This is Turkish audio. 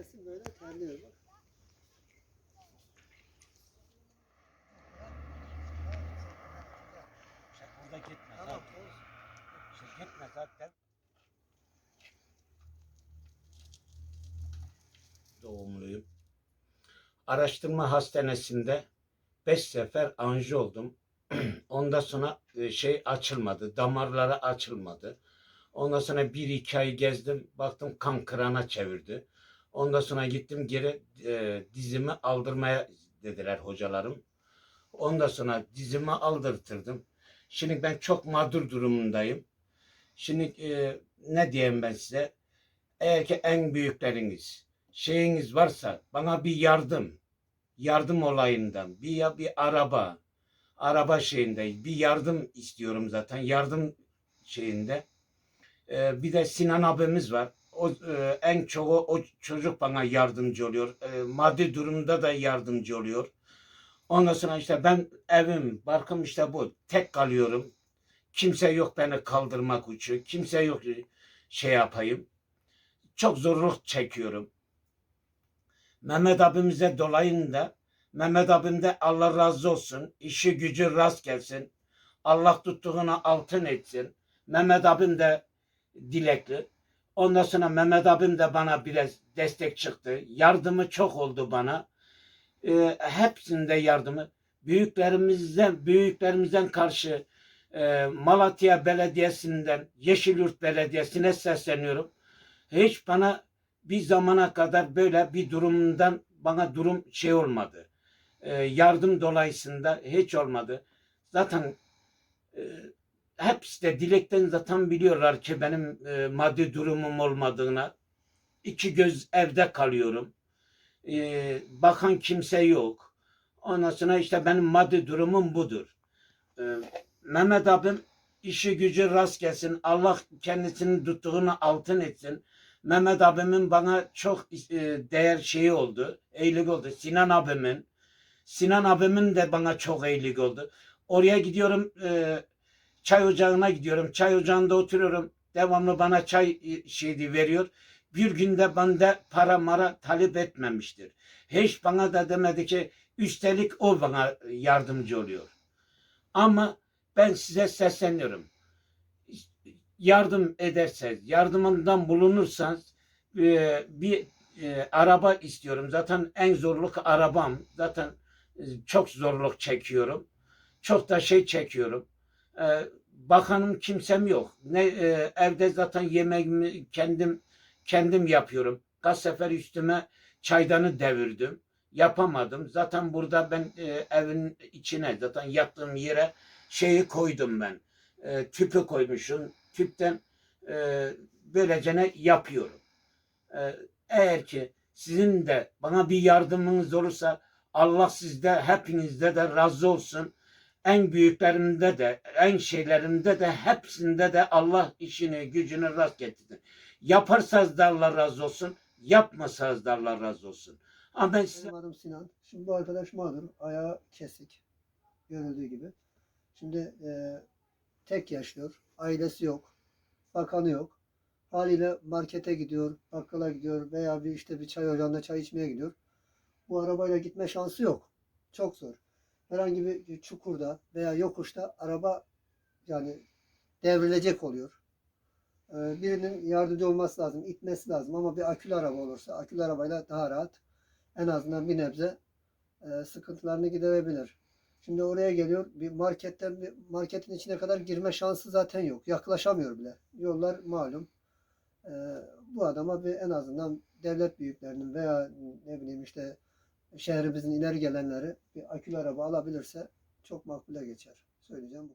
Nefesim böyle terliyor bak. Burada gitme tamam, zaten. Şey gitme zaten. Doğumluyum. Araştırma hastanesinde beş sefer anji oldum. Ondan sonra e, şey açılmadı. Damarları açılmadı. Ondan sonra bir iki ay gezdim. Baktım kan kırana çevirdi. Ondan sonra gittim geri e, dizimi aldırmaya dediler hocalarım. Ondan sonra dizimi aldırtırdım. Şimdi ben çok mağdur durumundayım. Şimdi e, ne diyeyim ben size? Eğer ki en büyükleriniz şeyiniz varsa bana bir yardım, yardım olayından bir ya bir araba, araba şeyinde bir yardım istiyorum zaten. Yardım şeyinde. E, bir de Sinan abimiz var. O e, en çoğu o çocuk bana yardımcı oluyor. E, maddi durumda da yardımcı oluyor. Ondan sonra işte ben evim, barkım işte bu. Tek kalıyorum. Kimse yok beni kaldırmak için. Kimse yok şey yapayım. Çok zorluk çekiyorum. Mehmet abimize dolayın da Mehmet abim de Allah razı olsun. İşi gücü rast gelsin. Allah tuttuğuna altın etsin. Mehmet abim de dilekli. Ondan sonra Mehmet abim de bana biraz destek çıktı. Yardımı çok oldu bana. Ee, hepsinde yardımı. Büyüklerimizden, büyüklerimizden karşı e, Malatya Belediyesi'nden Yeşilyurt Belediyesi'ne sesleniyorum. Hiç bana bir zamana kadar böyle bir durumdan bana durum şey olmadı. E, yardım dolayısında hiç olmadı. Zaten e, hepsi de dilekten zaten biliyorlar ki benim e, maddi durumum olmadığına. İki göz evde kalıyorum. E, bakan kimse yok. Ondan işte benim maddi durumum budur. E, Mehmet abim işi gücü rast gelsin. Allah kendisini tuttuğunu altın etsin. Mehmet abimin bana çok e, değer şeyi oldu. Eylik oldu. Sinan abimin. Sinan abimin de bana çok eylik oldu. Oraya gidiyorum e, çay ocağına gidiyorum. Çay ocağında oturuyorum. Devamlı bana çay e, şeydi veriyor. Bir günde bende para mara talep etmemiştir. Hiç bana da demedi ki üstelik o bana yardımcı oluyor. Ama ben size sesleniyorum. Yardım ederseniz, yardımından bulunursanız e, bir e, araba istiyorum. Zaten en zorluk arabam. Zaten çok zorluk çekiyorum. Çok da şey çekiyorum. E, bakanım kimsem yok. Ne e, evde zaten yemeğimi kendim kendim yapıyorum. Kaç sefer üstüme çaydanı devirdim. Yapamadım. Zaten burada ben e, evin içine zaten yattığım yere şeyi koydum ben. E, tüpü koymuşum. Tüpten e, böylece ne yapıyorum. E, eğer ki sizin de bana bir yardımınız olursa Allah sizde hepinizde de razı olsun. En büyüklerimde de, en şeylerimde de hepsinde de Allah işini, gücünü rast getirsin. Yaparsanız da Allah razı olsun, yapmasanız da Allah razı olsun. Ama ben size Benim adım Sinan. Şimdi bu arkadaş mağdur. Ayağı kesik. Görüldüğü gibi. Şimdi e, tek yaşıyor. Ailesi yok. Bakanı yok. Haliyle markete gidiyor, bakkala gidiyor veya bir işte bir çay ocağında çay içmeye gidiyor. Bu arabayla gitme şansı yok. Çok zor. Herhangi bir çukurda veya yokuşta araba yani devrilecek oluyor. Ee, birinin yardımcı olması lazım, itmesi lazım ama bir akülü araba olursa akülü arabayla daha rahat en azından bir nebze e, sıkıntılarını giderebilir. Şimdi oraya geliyor. Bir marketten bir marketin içine kadar girme şansı zaten yok. Yaklaşamıyor bile. Yollar malum. E, bu adama bir en azından devlet büyüklerinin veya ne bileyim işte şehrimizin ileri gelenleri bir akülü araba alabilirse çok makbule geçer. Söyleyeceğim bu.